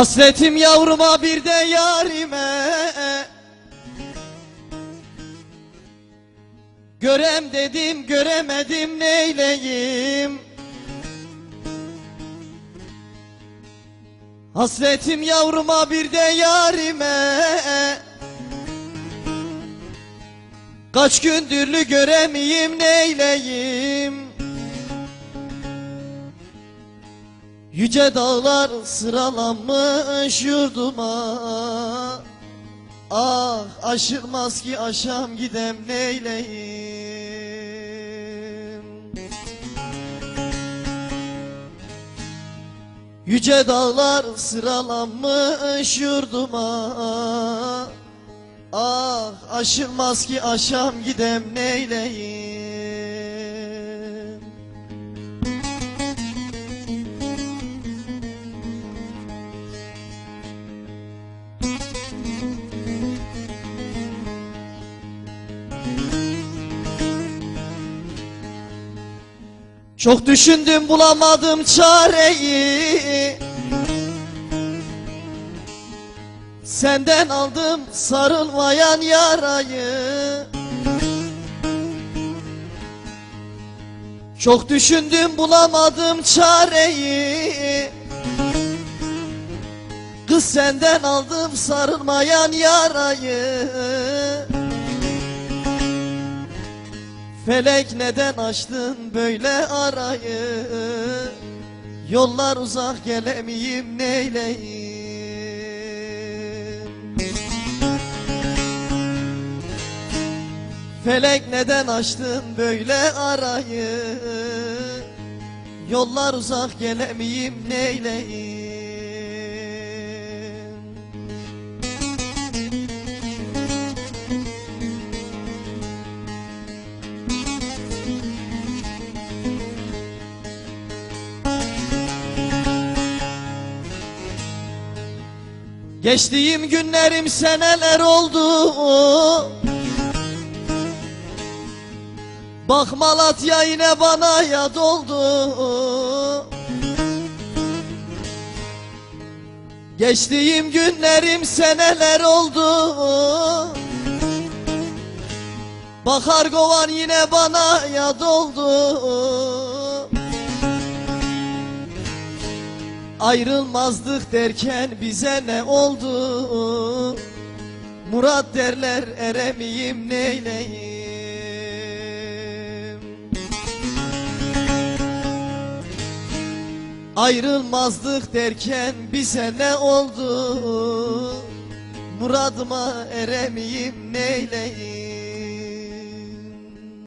Hasretim yavruma bir de yarime Görem dedim göremedim neyleyim? Hasretim yavruma bir de yarime. Kaç gündürlü göremeyim neyleyim? Yüce dağlar sıralanmış yurduma Ah aşılmaz ki aşam gidem neyleyim? Yüce dağlar sıralanmış yurduma. Ah aşılmaz ki aşam gidem neyleyim Çok düşündüm bulamadım çareyi. Senden aldım sarılmayan yarayı. Çok düşündüm bulamadım çareyi. Kız senden aldım sarılmayan yarayı Felek neden açtın böyle arayı? Yollar uzak gelemeyim neyleyim? Felek neden açtın böyle arayı? Yollar uzak gelemeyim neyleyim Geçtiğim günlerim seneler oldu. Bak Malatya yine bana yad oldu. Geçtiğim günlerim seneler oldu. Bakar kovan yine bana yad oldu Ayrılmazdık derken bize ne oldu? Murat derler eremeyim neyleyim? Ayrılmazdık derken bize ne oldu? Muradıma eremeyim neyleyim